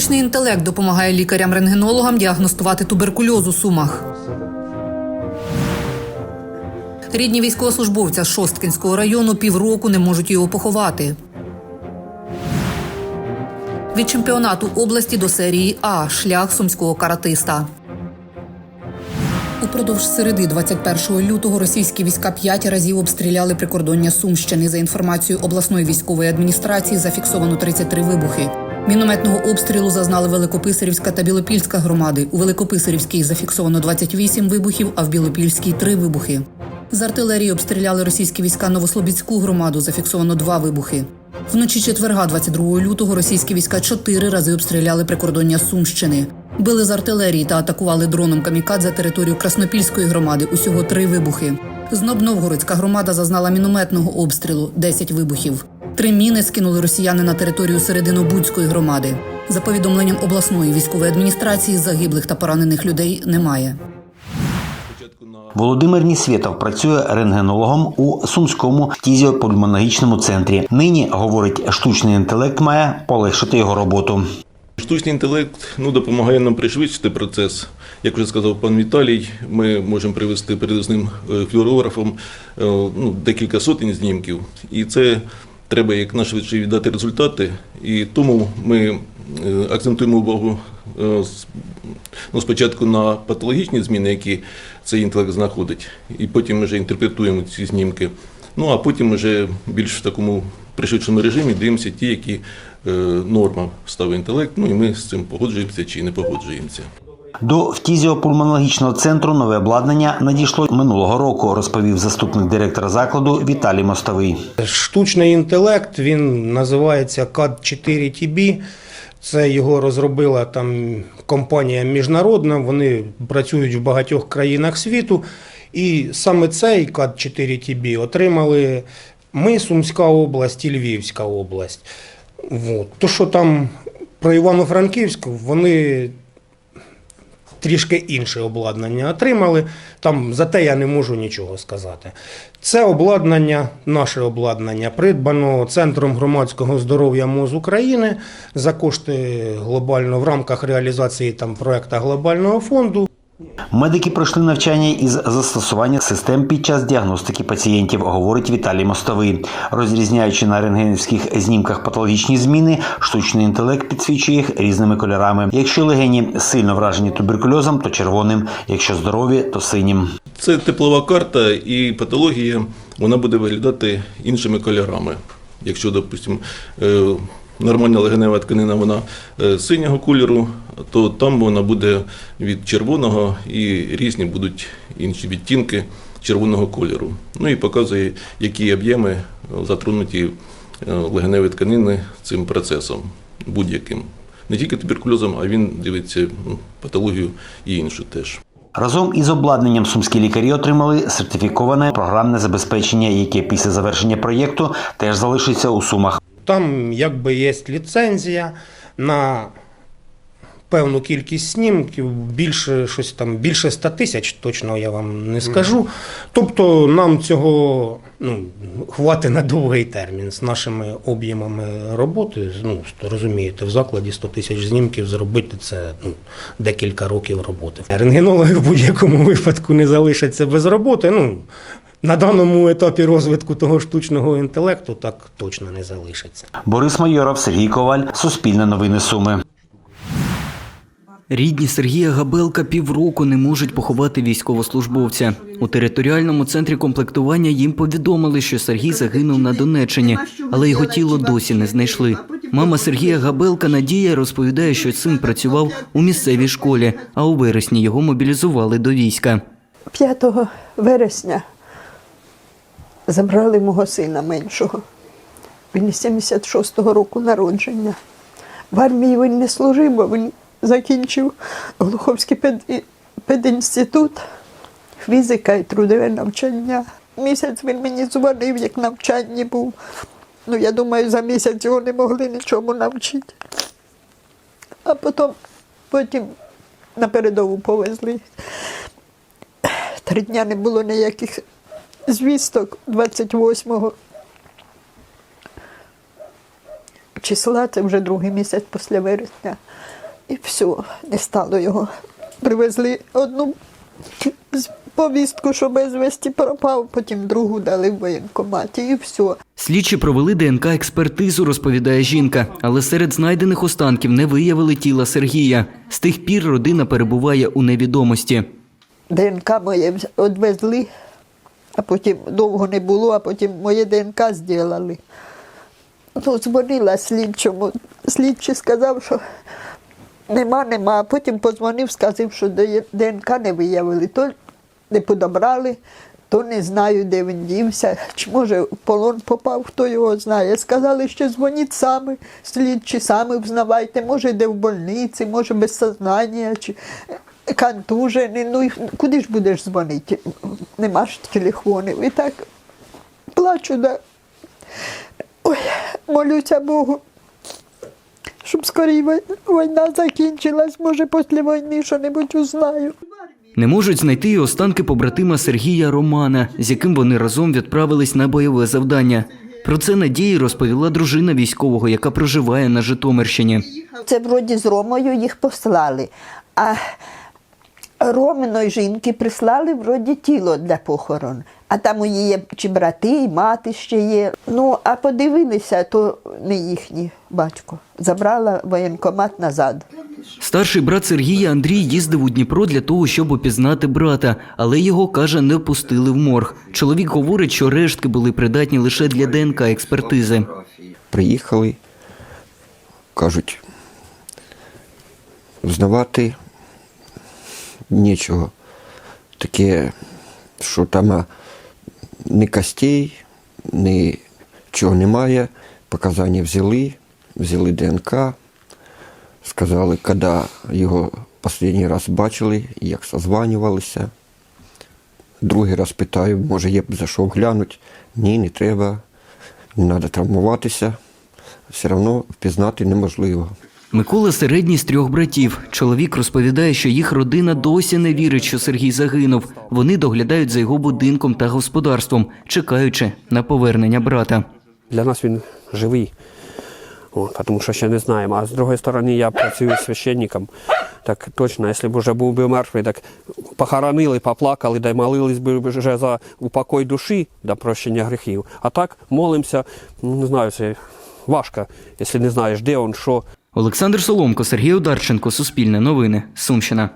Штучний інтелект допомагає лікарям-рентгенологам діагностувати туберкульоз у сумах. Рідні військовослужбовця Шосткинського району півроку не можуть його поховати. Від чемпіонату області до серії А шлях сумського каратиста. Упродовж середи 21 лютого російські війська п'ять разів обстріляли прикордоння Сумщини. За інформацією обласної військової адміністрації, зафіксовано 33 вибухи. Мінометного обстрілу зазнали Великописарівська та Білопільська громади. У Великописарівській зафіксовано 28 вибухів, а в Білопільській 3 вибухи. З артилерії обстріляли російські війська Новослобідську громаду. Зафіксовано 2 вибухи. Вночі четверга, 22 лютого, російські війська чотири рази обстріляли прикордоння Сумщини. Били з артилерії та атакували дроном камікадзе територію Краснопільської громади. Усього три вибухи. Знов Новгородська громада зазнала мінометного обстрілу 10 вибухів. Три міни скинули росіяни на територію Серединобудської громади. За повідомленням обласної військової адміністрації, загиблих та поранених людей немає. Володимир Нісвєтов працює рентгенологом у сумському фтізіопульмонологічному центрі. Нині говорить, штучний інтелект має полегшити його роботу. Штучний інтелект ну, допомагає нам пришвидшити процес. Як вже сказав пан Віталій, ми можемо привести передозним е, флюорографом е, ну, декілька сотень знімків. І це треба якнайшвидше віддати результати. І тому ми е, акцентуємо увагу е, ну, спочатку на патологічні зміни, які цей інтелект знаходить, і потім ми вже інтерпретуємо ці знімки. Ну а потім вже більш в такому пришвидшеному режимі дивимося ті, які е, норма ставить інтелект. Ну і ми з цим погоджуємося чи не погоджуємося. До фтізіопульмонологічного центру нове обладнання надійшло минулого року, розповів заступник директора закладу Віталій Мостовий. Штучний інтелект він називається CAD-4TB. Це його розробила там компанія міжнародна. Вони працюють в багатьох країнах світу. І саме цей CAD-4TB отримали ми, Сумська область і Львівська область. Вот. То, що там про Івано-Франківську, вони трішки інше обладнання отримали. Там за те я не можу нічого сказати. Це обладнання, наше обладнання, придбано Центром громадського здоров'я МОЗ України за кошти глобально в рамках реалізації там проекту глобального фонду. Медики пройшли навчання із застосування систем під час діагностики пацієнтів, говорить Віталій Мостовий. Розрізняючи на рентгенівських знімках патологічні зміни, штучний інтелект підсвічує їх різними кольорами. Якщо легені сильно вражені туберкульозом, то червоним, якщо здорові, то синім. Це теплова карта і патологія вона буде виглядати іншими кольорами. Якщо, допустимо, е, нормальна легенева тканина вона е, синього кольору, то там вона буде від червоного і різні будуть інші відтінки червоного кольору. Ну і показує, які об'єми затронуті е, легеневі тканини цим процесом будь-яким. Не тільки туберкульозом, а він дивиться ну, патологію і іншу теж. Разом із обладнанням сумські лікарі отримали сертифіковане програмне забезпечення, яке після завершення проєкту теж залишиться у сумах. Там якби є ліцензія на певну кількість снімків, більше щось там, більше 100 тисяч, точно я вам не скажу. Тобто нам цього ну, хватить на довгий термін з нашими об'ємами роботи. Ну, розумієте, в закладі 100 тисяч знімків зробити це ну, декілька років роботи. Рентгенологи в будь-якому випадку не залишаться без роботи. Ну, на даному етапі розвитку того штучного інтелекту так точно не залишиться. Борис Майоров, Сергій Коваль, Суспільне новини Суми. Рідні Сергія Габелка півроку не можуть поховати військовослужбовця. У територіальному центрі комплектування їм повідомили, що Сергій загинув на Донеччині, але його тіло досі не знайшли. Мама Сергія Габелка Надія розповідає, що син працював у місцевій школі, а у вересні його мобілізували до війська. 5 вересня забрали мого сина меншого. Він 76-го року народження. В армії він не служив, бо він закінчив Глуховський пед... педінститут, фізика і трудове навчання. Місяць він мені дзвонив, як навчання був. Ну, я думаю, за місяць його не могли нічому навчити. А потім, потім на передову повезли. Три дня не було ніяких звісток 28 числа, це вже другий місяць після вересня. і все, не стало його. Привезли одну повістку, що безвісті пропав, потім другу дали в воєнкоматі і все. Слідчі провели ДНК експертизу, розповідає жінка, але серед знайдених останків не виявили тіла Сергія. З тих пір родина перебуває у невідомості. ДНК моє відвезли, а потім довго не було, а потім моє ДНК зробили. Ну, дзвонила слідчому. Слідчий сказав, що нема, нема. А потім подзвонив, сказав, що ДНК не виявили. То не подобрали, то не знаю, де він дівся. Чи може в полон попав, хто його знає. Сказали, що дзвоніть самі, слідчі самі взнавайте, може, де в больниці, може без сознання, чи контужений. Ну і куди ж будеш дзвонити? Нема ж телефонів. І так плачу, да. Ой, молюся Богу. Щоб скоріше війна закінчилась, може, після війни що-небудь узнаю. Не можуть знайти і останки побратима Сергія Романа, з яким вони разом відправились на бойове завдання. Про це Надії розповіла дружина військового, яка проживає на Житомирщині. Це вроді з Ромою їх послали. А Роминої жінки прислали вроді тіло для похорон. А там у її чи брати, і мати ще є. Ну, а подивилися, то не їхній батько. Забрала воєнкомат назад. Старший брат Сергія Андрій їздив у Дніпро для того, щоб опізнати брата, але його каже, не пустили в морг. Чоловік говорить, що рештки були придатні лише для ДНК експертизи. Приїхали, кажуть, взнавати нічого. Таке, що там ні костей, нічого немає. Показання взяли, взяли ДНК, сказали, коли його останній раз бачили, як созванювалися. Другий раз питаю, може я б зайшов глянути. Ні, не треба, не треба травмуватися. Все одно впізнати неможливо. Микола середній з трьох братів. Чоловік розповідає, що їх родина досі не вірить, що Сергій загинув. Вони доглядають за його будинком та господарством, чекаючи на повернення брата. Для нас він живий, О, тому що ще не знаємо. А з другої сторони, я працюю священником. Так точно, якщо б вже був би мертвий, так похоронили, поплакали, да й молились би вже за упокой душі, да прощення гріхів. А так молимося, ну, не знаю, це важко, якщо не знаєш, де він, що. Олександр Соломко, Сергій Одарченко, Суспільне новини, Сумщина.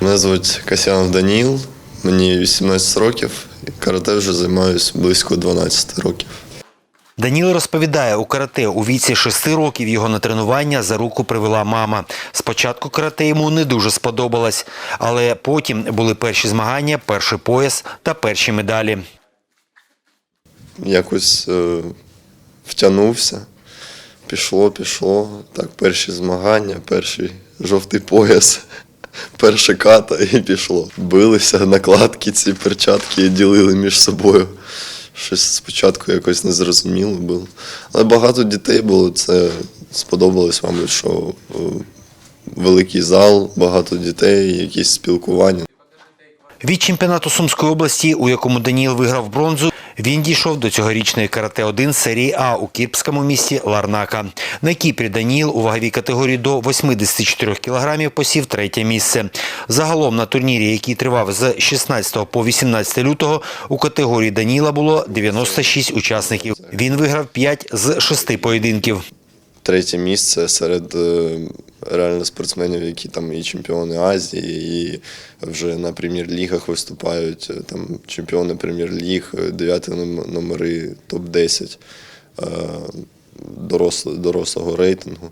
Мене звуть Касянов Даніл, мені 18 років, і карате вже займаюся близько 12 років. Даніл розповідає, у карате у віці 6 років його на тренування за руку привела мама. Спочатку карате йому не дуже сподобалось, але потім були перші змагання, перший пояс та перші медалі. Якось е, втягнувся, пішло, пішло. Так, перші змагання, перший жовтий пояс, перша ката і пішло. Билися накладки, ці перчатки ділили між собою. Щось спочатку якось незрозуміло було. Але багато дітей було, це сподобалось, мабуть, що е, великий зал, багато дітей, якісь спілкування. Від чемпіонату Сумської області, у якому Даніл виграв бронзу, він дійшов до цьогорічної карате 1 серії А у кірбському місті Ларнака. На Кіпрі Даніл у ваговій категорії до 84 кілограмів посів третє місце. Загалом на турнірі, який тривав з 16 по 18 лютого, у категорії Даніла було 96 учасників. Він виграв 5 з 6 поєдинків. третє місце серед е, реально спортсменів, які там і чемпіони Азії, і вже на прем'єр-лігах виступають. е, Там чемпіони прем'єр-ліг, е, дев'яті номери топ-10 е, доросло- дорослого рейтингу.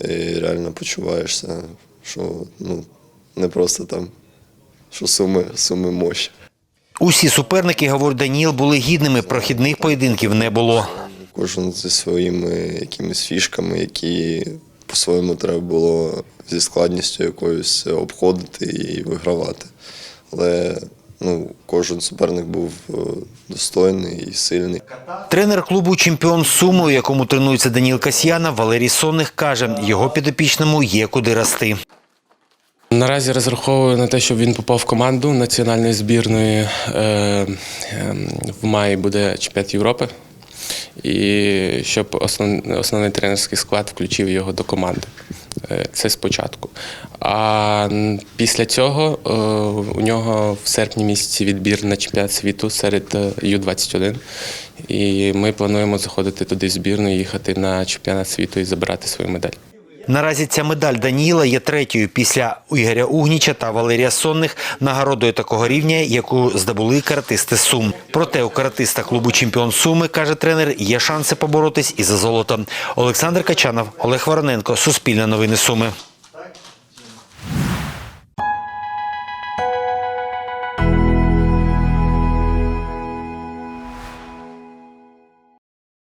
І реально почуваєшся, що ну, не просто там, що суми, суми мощі. Усі суперники, говорить Даніл, були гідними. Прохідних поєдинків не було. Кожен зі своїми якимись фішками, які по-своєму треба було зі складністю якоюсь обходити і вигравати. Але ну, кожен суперник був е, достойний і сильний. Тренер клубу чемпіон Суми, у якому тренується Даніл Касьяна, Валерій Сонних каже, його підопічному є куди рости. Наразі розраховую на те, щоб він попав в команду національної збірної. Е, е, в маї буде чемпіонат Європи. І щоб основ, основний тренерський склад включив його до команди. Е, Це спочатку. А після цього е, у нього в серпні місяці відбір на чемпіонат світу серед е, Ю-21. І ми плануємо заходити туди в збірну, їхати на чемпіонат світу і забирати свою медаль. Наразі ця медаль Даніїла є третьою після Ігоря Угніча та Валерія Сонних нагородою такого рівня, яку здобули каратисти Сум. Проте у каратиста клубу Чемпіон Суми, каже тренер, є шанси поборотись і за золото. Олександр Качанов, Олег Вороненко, Суспільне новини Суми.